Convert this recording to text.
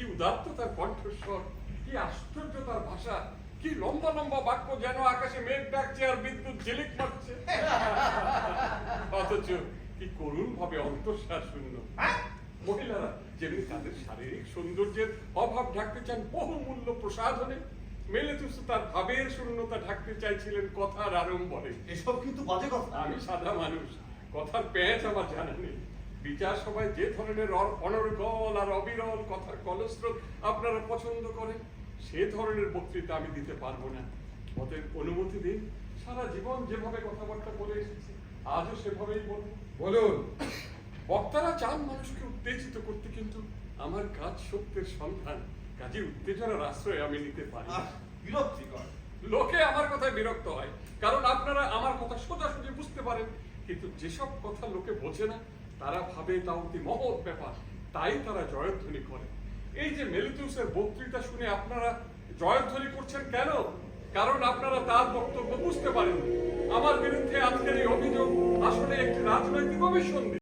কি উদাত্ত তার কণ্ঠস্বর কি আশ্চর্য তার ভাষা কি লম্বা লম্বা বাক্য যেন আকাশে মেঘ ডাকছে আর বিদ্যুৎ ঝিলিক মারছে। অথচ কি করুণ ভাবে অন্তঃশ্বাস শূন্য মহিলারা যেমনি তাদের শারীরিক সৌন্দর্যের অভাব ঢাকতে চান বহুমূল্য প্রসাধনে মেলেতুস তার ভাবের শূন্যতা ঢাকতে চাইছিলেন কথার আড়ম্বরে। এসব কিন্তু বাজে কথা। আমি সাদা মানুষ কথার প্যাঁচ আমার জানা নেই। বিচার সভায় যে ধরনের অনর্গল আর অবিরল কথার কলস্রোত আপনারা পছন্দ করেন সে ধরনের বক্তৃতা আমি দিতে পারব না। অতএব অনুমতি দিন সারা জীবন যেভাবে কথাবার্তা বলে এসেছি আজও সেভাবেই বলব। বলুন বক্তারা চান মানুষকে উত্তেজিত করতে কিন্তু আমার কাজ সত্যের সন্ধান কাজে উত্তেজনার আশ্রয় আমি নিতে পারি। বিরক্তিকর। লোকে আমার কথায় বিরক্ত হয় কারণ আপনারা আমার কথা সোজাসুজি বুঝতে পারেন কিন্তু যেসব কথা লোকে বোঝে না তারা ভাবে তা অতি মহৎ ব্যাপার, তাই তারা জয়ধ্বনি করে। এই যে মেলিতুসের বক্তৃতা শুনে আপনারা জয়ধ্বনি করছেন কেন? কারণ আপনারা তার বক্তব্য বুঝতে পারেন আমার বিরুদ্ধে আজকের এই অভিযোগ আসলে একটি রাজনৈতিক অভিসন্ধি।